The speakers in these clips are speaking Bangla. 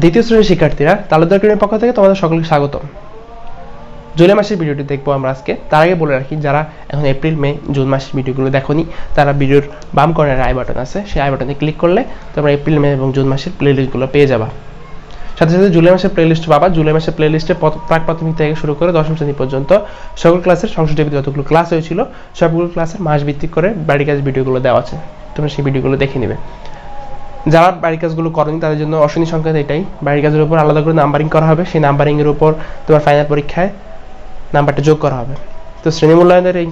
দ্বিতীয় শ্রেণির শিক্ষার্থীরা তালুকদার ক্রিমের পক্ষ থেকে তোমাদের সকলকে স্বাগত জুলাই মাসের ভিডিওটি দেখব আমরা আজকে। তার আগে বলে রাখি, যারা এখন এপ্রিল, মে, জুন মাসের ভিডিওগুলো দেখোনি, তারা ভিডিওর বাম কর্নারে আই বাটন আছে। সেই আই বাটনে ক্লিক করলে তোমরা এপ্রিল, মে এবং জুন মাসের প্লেলিস্টগুলো পেয়ে যাবা। সাথে সাথে জুলাই মাসের প্লেলিস্ট পাবা। জুলাই মাসের প্লেলিস্টে প্রাক প্রাথমিক থেকে শুরু করে দশম শ্রেণি পর্যন্ত সকল ক্লাসের সংশ্লিষ্ট যতগুলো ক্লাস হয়েছিল, সবগুলো ক্লাসের মাস ভিত্তিক করে বাড়ি কাজ ভিডিওগুলো দেওয়া আছে। তোমরা সেই ভিডিওগুলো দেখে নিবে। যারা বাড়ির কাজগুলো করেনি, তাদের জন্য অশনি সংকেত এটাই। বাড়ির কাজের উপর আলাদা করে নাম্বারিং করা হবে। সেই নাম্বারিং এর উপর তোমার ফাইনাল পরীক্ষায় নাম্বারটা যোগ করা হবে। তো শ্রেণি মূল্যায়নের এই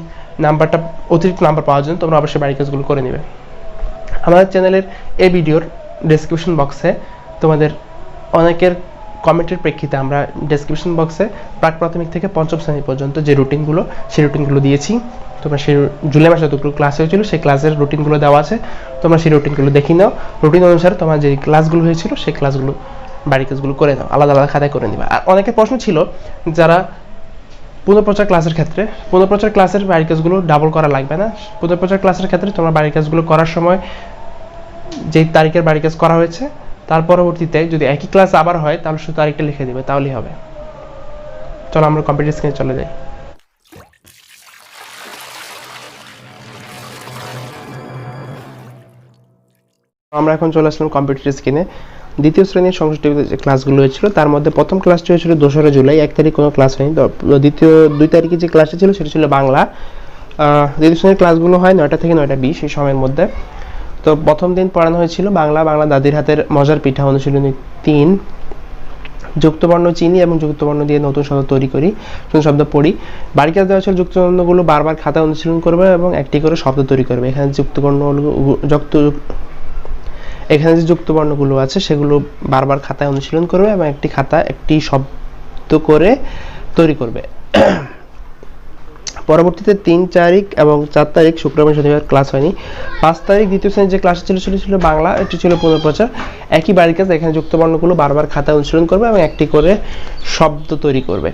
নাম্বারটা অতিরিক্ত নাম্বার পাওয়ার জন্য তোমরা অবশ্যই বাড়ির কাজগুলো করে নেবে। আমাদের চ্যানেলের এই ভিডিওর ডেসক্রিপশন বক্সে তোমাদের অনেকের কমেন্টের প্রেক্ষিতে আমরা ডেসক্রিপশন বক্সে প্রাক প্রাথমিক থেকে পঞ্চম শ্রেণি পর্যন্ত যে রুটিনগুলো সেই রুটিনগুলো দিয়েছি। তোমরা সেই জুলাই মাসে যতগুলো ক্লাস হয়েছিল, সেই ক্লাসের রুটিনগুলো দেওয়া আছে। তোমরা সেই রুটিনগুলো দেখে নাও। রুটিন অনুসারে তোমার যে ক্লাসগুলো হয়েছিল, সেই ক্লাসগুলো বাড়ির কাজগুলো করে নাও। আলাদা আলাদা খাতায় করে নিবা। আর অনেকের প্রশ্ন ছিল, যারা পুনঃপ্রচার ক্লাসের ক্ষেত্রে, পুনঃপ্রচার ক্লাসের বাড়ির কাজগুলো ডাবল করা লাগবে না। পুনঃপ্রচার ক্লাসের ক্ষেত্রে তোমার বাড়ির কাজগুলো করার সময় যেই তারিখের বাড়ির কাজ করা হয়েছে, তার পরবর্তীতে যদি একই ক্লাস আবার হয়, তাহলে শুধু তারিখটা লিখে দেবে, তাহলেই হবে। চলো আমরা কম্পিউটার স্ক্রিনে চলে যাই। আমরা এখন চলে আসলাম কম্পিউটার স্ক্রিনে দ্বিতীয় শ্রেণির সংশ্লিষ্ট যে ক্লাসগুলো হয়েছিল, তার মধ্যে প্রথম ক্লাসটি হয়েছিল দোসরা জুলাই, এক তারিখ কোনো ক্লাস হয়নি। দ্বিতীয়, দুই তারিখে যে ক্লাসটি ছিল, সেটা ছিল বাংলা। দ্বিতীয় শ্রেণির ক্লাসগুলো হয় নয়টা থেকে নয়টা বিশ এই সময়ের মধ্যে। তো প্রথম দিন পড়ানো হয়েছিল বাংলা বাংলা দাদির হাতের মজার পিঠা অনুশীলনী তিন। যুক্তবর্ণ চিনি এবং যুক্তবর্ণ দিয়ে নতুন শব্দ তৈরি করি, নতুন শব্দ পড়ি। বাড়ি কাজ দেওয়া ছিল যুক্তবর্ণগুলো বারবার খাতা অনুশীলন করবে এবং একটি করে শব্দ তৈরি করবে। এখানে যুক্তবর্ণ, যুক্ত এখানে যে যুক্তবর্ণগুলো আছে, সেগুলো বারবার খাতায় অনুশীলন করবে এবং একটি খাতা একটি শব্দ করে তৈরি করবে। পরবর্তীতে তিন তারিখ এবং চার তারিখ শুক্রবার শনিবার ক্লাস হয়নি। পাঁচ তারিখ দ্বিতীয় শ্রেণির যে ক্লাস ছিল, সেটি ছিল বাংলা, এটি ছিল পুনঃপ্রচার একই বাড়ির কাজ এখানে যুক্তবর্ণগুলো বারবার খাতায় অনুশীলন করবে এবং একটি করে শব্দ তৈরি করবে।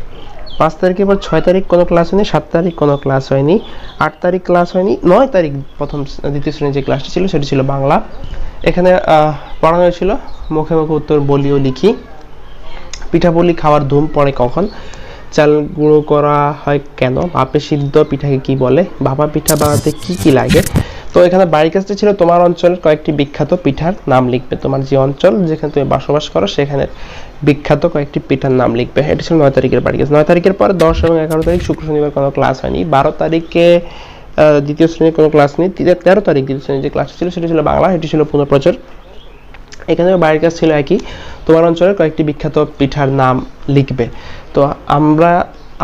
পাঁচ তারিখের পর ছয় তারিখ কোনো ক্লাস হয়নি, সাত তারিখ কোনো ক্লাস হয়নি, আট তারিখ ক্লাস হয়নি, নয় তারিখ প্রথম, দ্বিতীয় শ্রেণির যে ক্লাসটি ছিল, সেটি ছিল বাংলা। এখানে পড়ানো হয়েছিল, মুখে মুখে উত্তর বলি ও লিখি পিঠাপুলি খাওয়ার ধুম পড়ে কখন? চাল গুঁড়ো করা হয় কেন? বাপে সিদ্ধ পিঠাকে কি বলে? ভাপা পিঠা বানাতে কি কি লাগে? তো এখানে বাড়ির কাজটা ছিল, তোমার অঞ্চলের কয়েকটি বিখ্যাত পিঠার নাম লিখবে। তোমার যে অঞ্চল যেখানে তুমি বসবাস করো, সেখানে বিখ্যাত কয়েকটি পিঠার নাম লিখবে। এটা ছিল নয় তারিখের বাড়ি কাজ। নয় তারিখের পরে দশ এবং এগারো তারিখ শুক্র শনিবার কোনো ক্লাস হয়নি। বারো তারিখে দ্বিতীয় শ্রেণির কোনো ক্লাস নেই। তেরো তারিখ দ্বিতীয় শ্রেণির যে ক্লাস ছিল, সেটা ছিল বাংলা, এটি ছিল পুনঃপ্রচার। এখানে বাড়ির কাজ ছিল একই। তোমার অঞ্চলের কয়েকটি বিখ্যাত পিঠার নাম লিখবে। তো আমরা,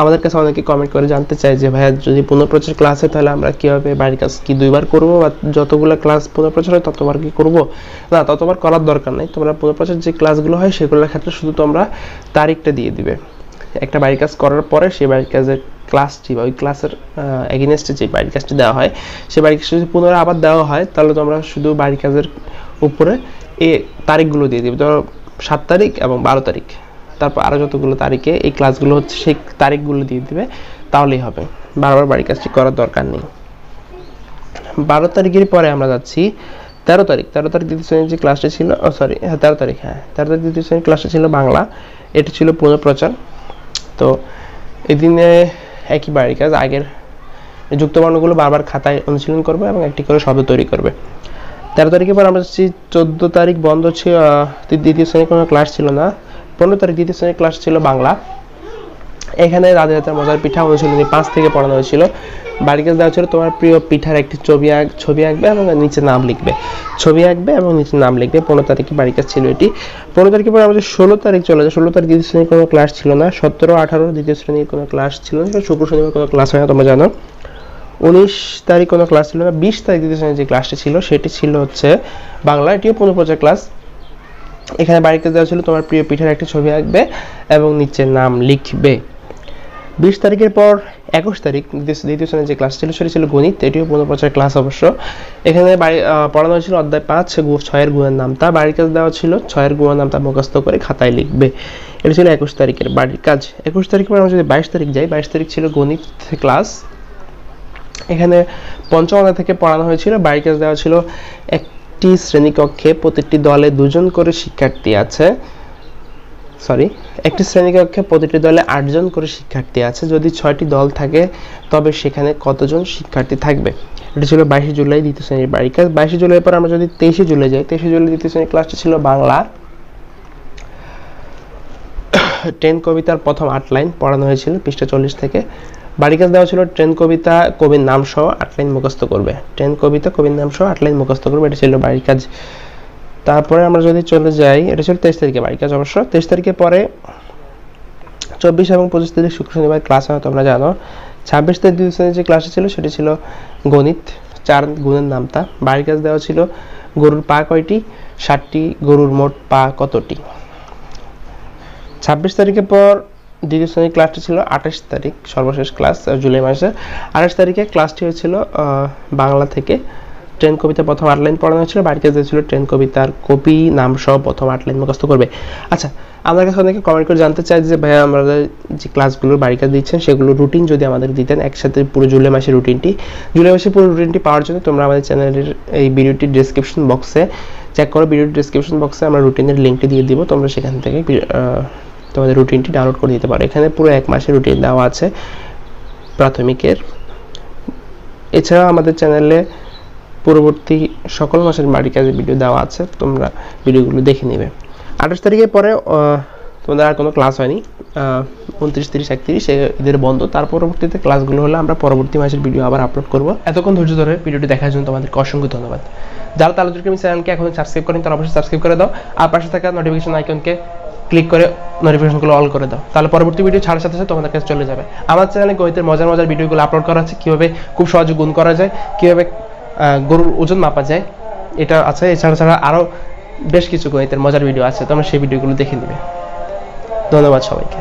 আমাদের কাছে অনেকে কমেন্ট করে জানতে চাই যে, ভাইয়া, যদি পুনঃপ্রচার ক্লাস হয়, তাহলে আমরা কীভাবে বাড়ির কাজ কি দুইবার করব বা যতগুলো ক্লাস পুনঃপ্রচার হয়, ততবার কি করব? না, ততবার করার দরকার নেই। তোমরা পুনঃপ্রচার যে ক্লাসগুলো হয়, সেগুলোর ক্ষেত্রে শুধু তোমরা তারিখটা দিয়ে দিবে। একটা বাড়ির কাজ করার পরে সেই বাড়ির কাজের ক্লাসটি বা ওই ক্লাসের এগেনস্টে যে বাড়ির কাজটি দেওয়া হয় সেই বাড়ির কাজটি যদি পুনরায় আবার দেওয়া হয়, তাহলে তোমরা শুধু বাড়ির কাজের উপরে এ তারিখগুলো দিয়ে দিবে। ধরো সাত তারিখ এবং বারো তারিখ। তারপর আরও যতগুলো তারিখে এই ক্লাসগুলো হচ্ছে, সেই তারিখগুলো দিয়ে দিবে, তাহলেই হবে। বারবার বাড়ির কাজটি করার দরকার নেই। বারো তারিখের পরে আমরা যাচ্ছি, তেরো তারিখ। তেরো তারিখ দ্বিতীয় শ্রেণির যে ক্লাসটা ছিল সরি হ্যাঁ তেরো তারিখ হ্যাঁ তেরো তারিখ দ্বিতীয় শ্রেণির ক্লাসটা ছিল বাংলা। এটি ছিল পুনঃপ্রচার। তো এদিনে একই বাড়ির কাজ, আগের যুক্ত বর্ণগুলো বারবার খাতায় অনুশীলন করবে এবং একটি করে শব্দ তৈরি করবে। তেরো তারিখের পর আমরা চোদ্দ তারিখ বন্ধ ছিল দ্বিতীয় শ্রেণির কোনো ক্লাস ছিল না। পনেরো তারিখ দ্বিতীয় শ্রেণির ক্লাস ছিল বাংলা। এখানে রাধে রাতের মজার পিঠা অনুশীলনী পাঁচ থেকে পড়ানো হয়েছিল। বাড়ির কাছে দেওয়া ছিল তোমার প্রিয় পিঠার একটি ছবি আঁক ছবি আঁকবে এবং নিচে নাম লিখবে। ছবি আঁকবে এবং নিচে নাম লিখবে। পনেরো তারিখে বাড়ির কাজ ছিল এটি। পনেরো তারিখের পরে আমাদের ষোলো তারিখ চলে যায়। ষোলো তারিখ দ্বিতীয় শ্রেণির কোনো ক্লাস ছিল না। সতেরো, আঠারো দ্বিতীয় শ্রেণির কোনো ক্লাস ছিল না। শুক্র শনিবার কোনো ক্লাস হয় না, তোমরা জানো। উনিশ তারিখ কোনো ক্লাস ছিল না। বিশ তারিখ দ্বিতীয় শ্রেণির যে ক্লাসটি ছিল, সেটি ছিল হচ্ছে বাংলা। এটিও পুনঃপ্রচার ক্লাস এখানে বাড়িতে দেওয়া ছিল তোমার প্রিয় পিঠার একটি ছবি আঁকবে এবং নিচে নাম লিখবে। বিশ তারিখের পর একুশ তারিখ, দ্বিতীয় শ্রেণির যে ক্লাস ছিল, সেটি ছিল গণিত, এটিও পুনঃপ্রচার ক্লাস অবশ্য। এখানে বাড়ি পড়ানো হয়েছিল অধ্যায় পাঁচ ছয়ের গুণের নাম তা। বাড়ির কাজ দেওয়া ছিল, ছয়ের গুণের নাম তা মুখস্থ করে খাতায় লিখবে। এটি ছিল একুশ তারিখের বাড়ির কাজ। একুশ তারিখের পর আমরা যদি বাইশ তারিখ যাই, বাইশ তারিখ ছিল গণিত ক্লাস এখানে পঞ্চম থেকে পড়ানো হয়েছিল। বাড়ির কাজ দেওয়া ছিল একটি শ্রেণীকক্ষে প্রতিটি দলে দুজন করে শিক্ষার্থী আছে। সরি একটি শ্রেণীকক্ষে প্রতিটি দলে আটজন করে শিক্ষার্থী আছে। যদি ছয়টি দল থাকে, তবে সেখানে কতজন শিক্ষার্থী থাকবে? এটি ছিল বাইশে জুলাই দ্বিতীয় শ্রেণির বাড়ি কাজ বাইশে জুলাই পর আমরা যদি তেইশে জুলাই যাই, তেইশে জুলাই দ্বিতীয় শ্রেণির ক্লাসটি ছিল বাংলা ট্রেন কবিতার প্রথম আট লাইন পড়ানো হয়েছিল পৃষ্ঠা চল্লিশ থেকে। বাড়ি কাজ দেওয়া ছিল, ট্রেন কবিতা, কবির নাম সহ আট লাইন মুখস্থ করবে। ট্রেন কবিতা, কবির নাম সহ আট লাইন মুখস্থ করবে। এটা ছিল বাড়ির কাজ তারপরে আমরা যদি চলে যাই, এটা ছিল তেইশ তারিখে বাড়ির কাজ অবশ্য। তেইশ তারিখে পরে চব্বিশ এবং পঁচিশ তারিখ শুক্র শনিবার ক্লাস হয়, তোমরা জানো। ছাব্বিশ তারিখ দুই শ্রেণির যে ক্লাসটি ছিল, সেটি ছিল গণিত। চার গুণের নামতা। বাড়ির কাজ দেওয়া ছিল গরুর পা কয়টি? ষাটটি। গরুর মোট পা কতটি? ছাব্বিশ তারিখের পর দ্বিতীয় শ্রেণির ক্লাসটি ছিল আঠাশ তারিখ, সর্বশেষ ক্লাস জুলাই মাসে আঠাশ তারিখে ক্লাসটি হয়েছিল বাংলা থেকে। ট্রেন কবিতা প্রথম আট লাইন পড়ানো হয়েছিল। বাড়িতে যে ছিল ট্রেন কবিতার কপি নাম সহ প্রথম আট লাইন মুখস্থ করবে। আচ্ছা আমার কাছে অনেকে কমেন্ট করে জানতে চাই যে, ভাইয়া, আমাদের যে ক্লাসগুলো বাড়িতে দিচ্ছেন, সেগুলো রুটিন যদি আমাদের দিতেন, একসাথে পুরো জুলাই মাসের রুটিনটি জুলাই মাসের পুরো রুটিনটি পাওয়ার জন্য তোমরা আমাদের চ্যানেলের এই ভিডিওটির ডিসক্রিপশন বক্সে চেক করো। ভিডিওর ডিসক্রিপশন বক্সে আমরা রুটিনের লিঙ্কটি দিয়ে দিব। তোমরা সেখান থেকে তোমাদের রুটিনটি ডাউনলোড করে দিতে পারো। এখানে পুরো এক মাসের রুটিন দেওয়া আছে প্রাথমিকের। এছাড়াও আমাদের চ্যানেলে পরবর্তী সকল মাসের বাড়ি কাজের ভিডিও দেওয়া আছে, তোমরা ভিডিওগুলো দেখে নেবে। আঠাশ তারিখের পরে তোমাদের আর কোনো ক্লাস হয়নি। উনত্রিশ, তিরিশ, একত্রিশ এদের বন্ধ। তার পরবর্তীতে ক্লাসগুলো হলে আমরা পরবর্তী মাসের ভিডিও আবার আপলোড করব। এতক্ষণ ধৈর্য ধরে ভিডিওটি দেখার জন্য তোমাদেরকে অসংখ্য ধন্যবাদ। যারা তালুদ্দিন আমি চ্যানেলকে এখন সাবস্ক্রাইব করেন, তারা অবশ্যই সাবস্ক্রাইব করে দাও। আর পাশে থাকা নোটিফিকেশন আইকনকে ক্লিক করে নোটিফিকেশনগুলো অল করে দাও। তাহলে পরবর্তী ভিডিও ছাড়ার সাথে সাথে তোমাদের কাছে চলে যাবে। আমার চ্যানেলে গণিতের মজার মজার ভিডিওগুলো আপলোড করা আছে। কীভাবে খুব সহজে গুণ করা যায়, কীভাবে গরুর ওজন মাপা যায়। এটা আছে, এছাড়া ছাড়া আরও বেশ কিছু গণিতের মজার ভিডিও আছে তোমরা সেই ভিডিওগুলো দেখে নেবে। ধন্যবাদ সবাইকে।